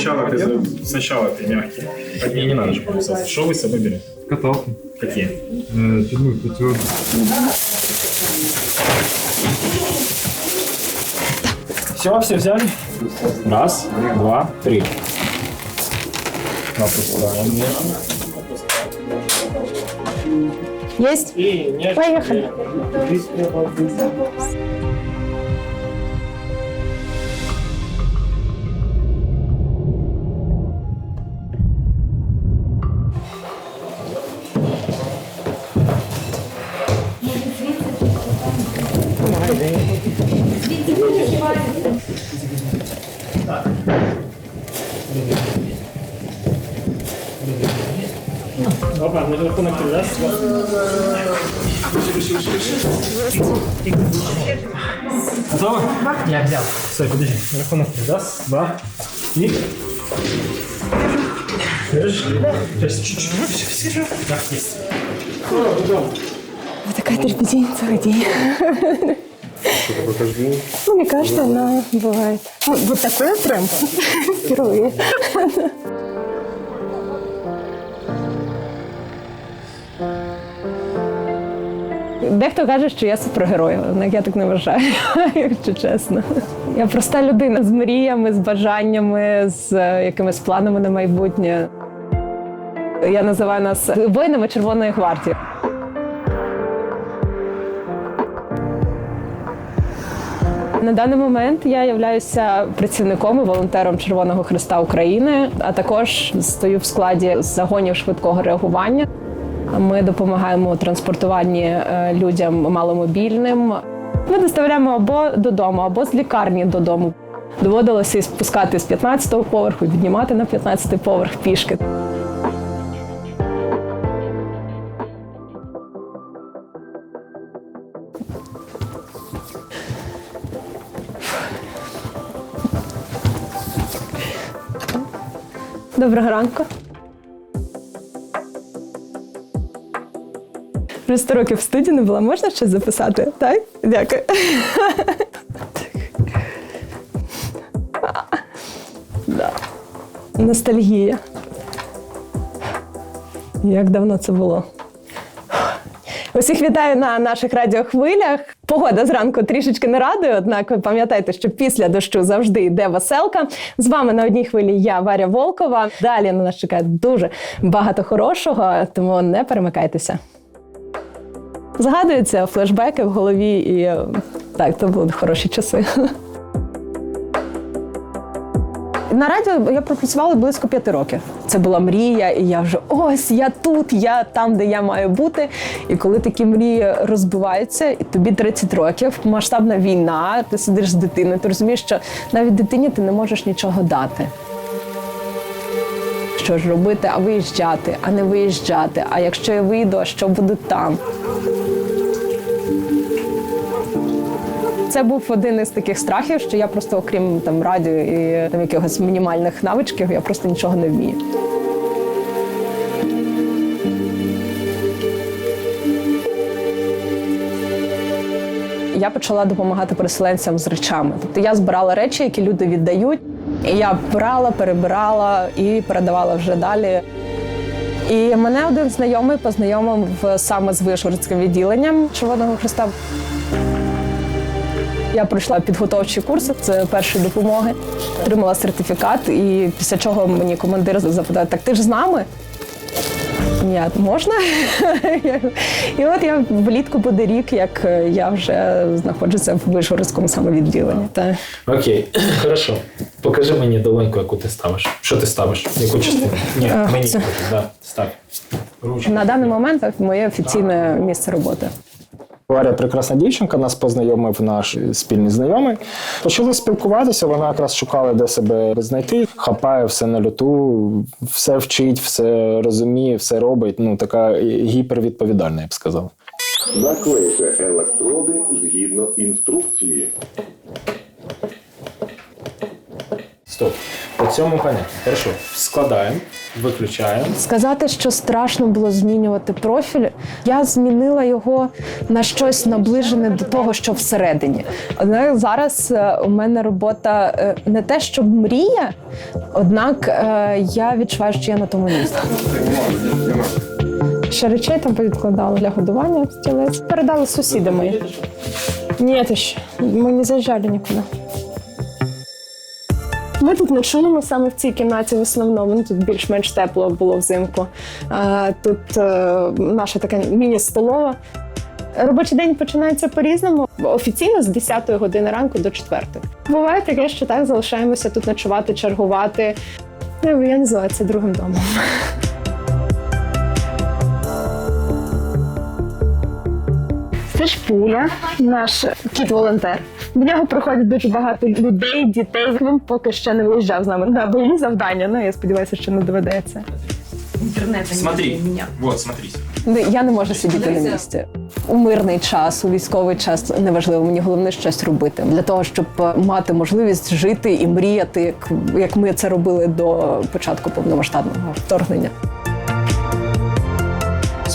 сначала ты, сначала ты мягкий. Так мне не надо же повысаться. Что вы с собой берете? Каталки. Какие? Э, Пивную пятерку. Все, все взяли? Раз, два, три. Опускаем. Есть? Поехали. На рахунок три, раз, два. Готово? Я взял. Стой, подожди. Рахунок три, раз, два, и... Держишь? Сейчас чуть-чуть. Так, есть. Вот такая терпетень целый день. Ну, мне кажется, она бывает. Ну, вот такое прям впервые. Дехто каже, що я супергерой, однак я так не вважаю, якщо чесно. Я проста людина з мріями, з бажаннями, з е, якимись планами на майбутнє. Я називаю нас воїнами Червоної гвардії. На даний момент я являюся працівником і волонтером Червоного Христа України, а також стою в складі загонів швидкого реагування. Ми допомагаємо у транспортуванні е, людям маломобільним. Ми доставляємо або додому, або з лікарні додому. Доводилося спускати з 15-го поверху, і піднімати на 15-й поверх пішки. Доброго ранку. Вже 100 років в студії не була. Можна щось записати? Так? Дякую. Да. Ностальгія. Як давно це було? Усіх вітаю на наших радіохвилях. Погода зранку трішечки не радує, однак пам'ятайте, що після дощу завжди йде веселка. З вами на одній хвилі я Варя Волкова. Далі на нас чекає дуже багато хорошого, тому не перемикайтеся. Згадуються флешбеки в голові, і так, то були хороші часи. На радіо я пропрацювала близько п'яти років. Це була мрія, і я вже ось я тут, я там, де я маю бути. І коли такі мрії розбиваються, і тобі 30 років, масштабна війна, ти сидиш з дитиною, ти розумієш, що навіть дитині ти не можеш нічого дати. Що ж робити, а виїжджати, а не виїжджати. А якщо я вийду, а що буде там? Це був один із таких страхів, що я просто, окрім там радіо і там якихось мінімальних навичків, я просто нічого не вмію. Я почала допомагати переселенцям з речами. Тобто я збирала речі, які люди віддають. І я брала, перебирала і передавала вже далі. І мене один знайомий познайомив саме з Вишгородським відділенням Червоного Христа. Я пройшла підготовчі курси з першої допомоги, отримала сертифікат, і після чого мені командир запитав, так ти ж з нами? Ні, можна? І от я влітку буде рік, як я вже знаходжуся в Вишгородському саме відділенні. Та. Окей, хорошо. Покажи мені долоньку, яку ти ставиш. Що ти ставиш? Яку частину? Ні, мені. це. Да, став. На даний момент моє офіційне місце роботи. Варя прекрасна дівчинка, нас познайомив наш спільний знайомий. Почали спілкуватися, вона якраз шукала, де себе знайти. Хапає все на люту, все вчить, все розуміє, все робить. Ну, така гіпервідповідальна, я б сказав. Наклейте електроди згідно інструкції. Стоп. По цьому понятно. Хорошо. Складаємо, виключаємо. Сказати, що страшно було змінювати профіль, я змінила його на щось наближене до того, що всередині. Однак зараз е, у мене робота е, не те, щоб мрія, однак е, я відчуваю, що я на тому місці. Ще речей там повідкладала для годування стілець. Передали сусіди мої. Ні, ти що, ми не заїжджали нікуди. Ми тут ночуємо саме в цій кімнаті в основному. Ну, Тут більш-менш тепло було взимку. Тут е, наша така міні-столова. Робочий день починається по-різному. Офіційно з 10 години ранку до 4. Буває таке, що так залишаємося тут ночувати, чергувати. Ну, Я називаю це другим домом. Це ж пуля, наш кіт-волонтер. До нього приходять дуже багато людей, дітей. Він поки ще не виїжджав з нами на бойові завдання. Ну я сподіваюся, що не доведеться. Смотри, вот, смотрите. Я не можу сидіти на місці. У мирний час, у військовий час неважливо. Мені головне щось робити для того, щоб мати можливість жити і мріяти, як, як ми це робили до початку повномасштабного вторгнення.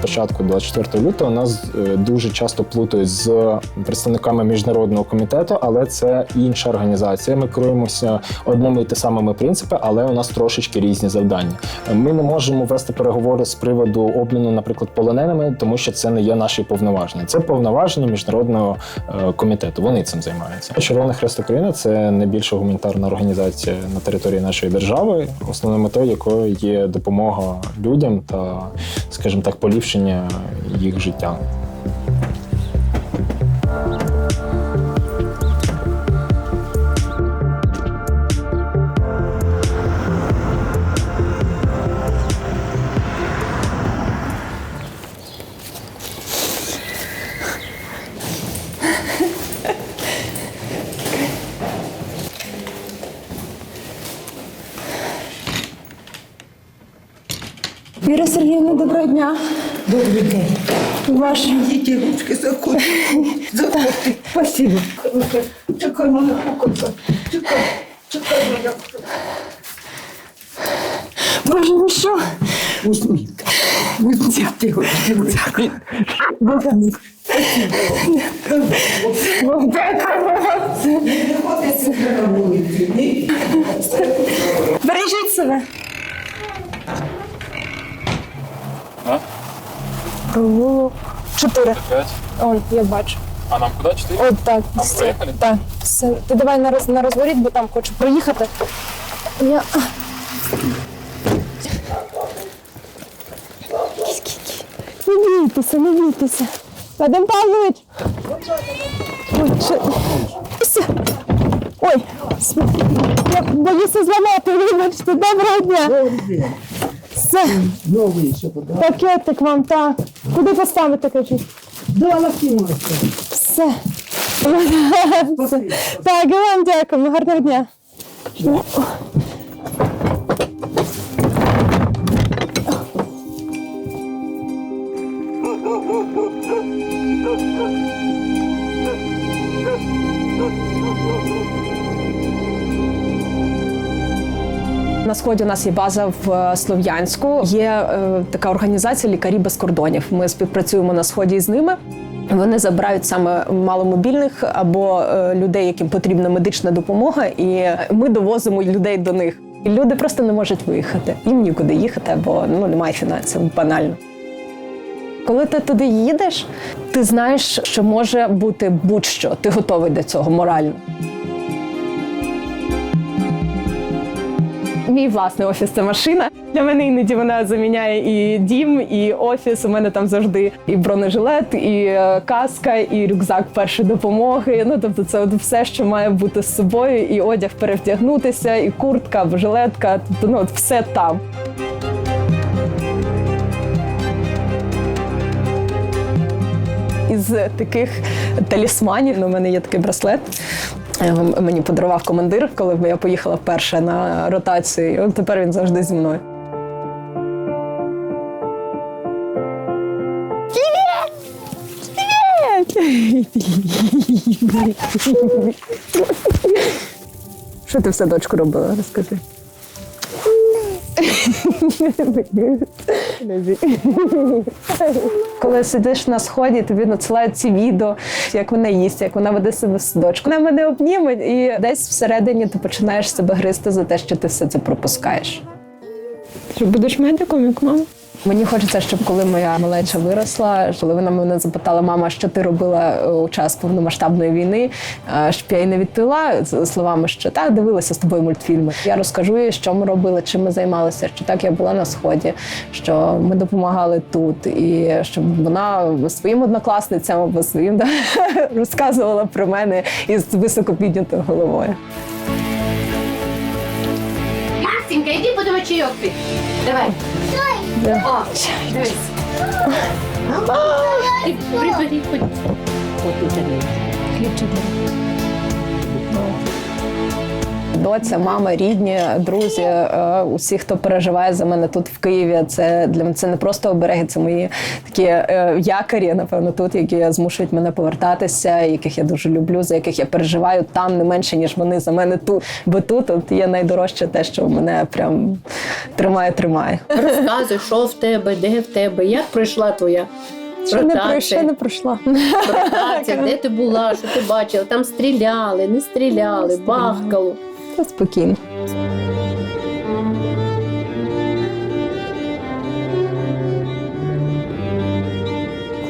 Початку 24 лютого нас е, дуже часто плутають з представниками міжнародного комітету, але це інша організація. Ми керуємося одними і те самими принципами, але у нас трошечки різні завдання. Ми не можемо вести переговори з приводу обміну, наприклад, полоненими, тому що це не є наші повноваження. Це повноваження міжнародного е, комітету. Вони цим займаються. Червоний Хрест України це найбільша гуманітарна організація на території нашої держави, основною метою якої є допомога людям та, скажімо так, поліпшення їх життя. Віра Сергіївна, доброго дня. Добрий день. Ваш Діти, ручки заходять. Заходьте. Спасибо. Чекай, моя куколка. Чекай. Чекай, моя куколка. Боже, ви що? Усмітка. Дякую. Дякую. Бога мій. Бережіть себе. Провулок. Чотири. Пять. Он, я бачу. А нам куда? Четыре? От так. А, все. проїхали? Так. Все. Ти давай на, роз, на розворіт, бо там хочу проїхати. Я... Не бійтеся, не бійтеся. Вадим Павлович! Ой, що... Ся. Ой, см- я боюся зламати, вибачте, доброго дня. Все, Новий ще подав. пакетик вам, так. Куди поставити, кажіть? До кімнату. Все. Так, і вам дякуємо. Гарного дня. На сході у нас є база в е, Слов'янську. Є е, така організація Лікарі без кордонів. Ми співпрацюємо на сході з ними. Вони забирають саме маломобільних або е, людей, яким потрібна медична допомога, і ми довозимо людей до них. Люди просто не можуть виїхати. Їм нікуди їхати, бо ну немає фінансів, банально. Коли ти туди їдеш, ти знаєш, що може бути будь-що. Ти готовий до цього морально. Мій власний офіс це машина. Для мене іноді вона заміняє і дім, і офіс. У мене там завжди і бронежилет, і е, каска, і рюкзак першої допомоги. Ну тобто, це от все, що має бути з собою, і одяг перевдягнутися, і куртка, або жилетка. Тобто, ну от все там. Із таких талісманів ну, у мене є такий браслет. Мені подарував командир, коли я поїхала вперше на ротацію. І от тепер він завжди зі мною. Що ти в садочку робила? Розкажи. Коли сидиш на сході, тобі надсилають ці відео, як вона їсть, як вона веде себе в садочку. Вона мене обніме, і десь всередині ти починаєш себе гризти за те, що ти все це пропускаєш. Що будеш медиком, як мама? Мені хочеться, щоб коли моя малеча виросла, коли вона мене запитала, мама, що ти робила е, у час повномасштабної війни, е, щоб я їй не відповіла словами, що так, дивилася з тобою мультфільми. Я розкажу їй, що ми робили, чим ми займалися, що так я була на сході, що ми допомагали тут, і щоб вона своїм однокласницям або своїм да, розказувала про мене із високо піднятою головою. Настенька, іди будемо чайок пити. Давай. О, дивись. Ти Прибери хоч. Доця, мама, рідні, друзі, е, усі, хто переживає за мене тут в Києві. Це для мене це не просто обереги, це мої такі е, якорі, напевно, тут, які змушують мене повертатися, яких я дуже люблю, за яких я переживаю там не менше, ніж вони за мене тут. Бо тут от є найдорожче те, що мене прям тримає, тримає. Розказуй, що в тебе, де в тебе, як пройшла твоя Ще не, про- ще не пройшла. ротація, де ти була, що ти бачила? Там стріляли, не стріляли, бахкало. Та спокійно.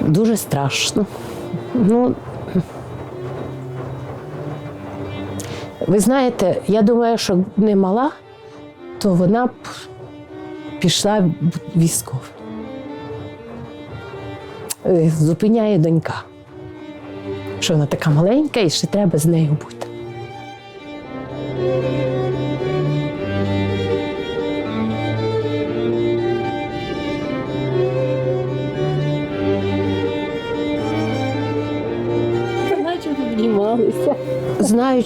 Дуже страшно. Ну, ви знаєте, я думаю, що не мала, то вона б пішла в. Е, Зупиняє донька, що вона така маленька і ще треба з нею бути.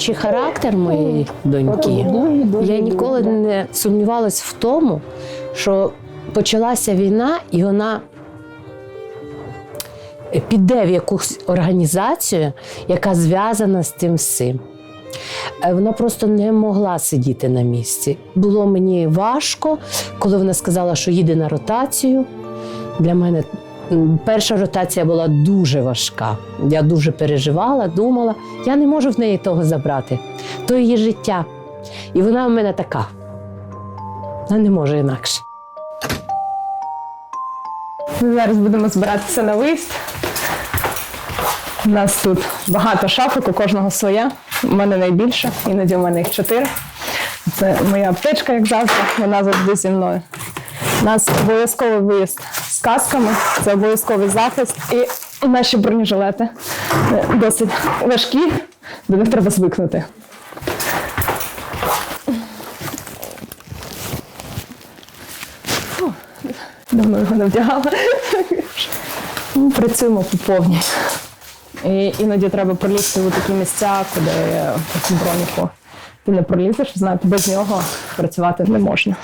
Знаючи характер моєї доньки, я ніколи не сумнівалась в тому, що почалася війна, і вона піде в якусь організацію, яка зв'язана з тим всім. Е, Вона просто не могла сидіти на місці. Було мені важко, коли вона сказала, що їде на ротацію. Для мене перша ротація була дуже важка. Я дуже переживала, думала, я не можу в неї того забрати. То її життя. І вона в мене така. Вона не може інакше. Ми зараз будемо збиратися на виїзд. У нас тут багато шафок, у кожного своя. У мене найбільше, іноді у мене їх чотири. Це моя аптечка, як завжди, вона завжди зі мною. У нас обов'язковий виїзд касками, це обов'язковий захист. І наші бронежилети досить важкі, до них треба звикнути. Давно його не вдягала. Ну, Працюємо по повній. І іноді треба пролізти у такі місця, куди броніку ти не пролізеш, знаєте, без нього працювати не можна.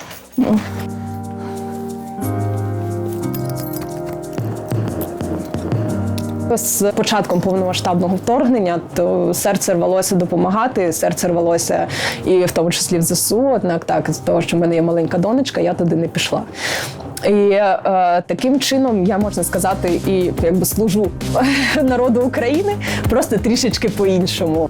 З початком повномасштабного вторгнення то серце рвалося допомагати, серце рвалося і в тому числі в ЗСУ. Однак так, з того, що в мене є маленька донечка, я туди не пішла. І е, таким чином я можна сказати і якби служу народу України просто трішечки по-іншому.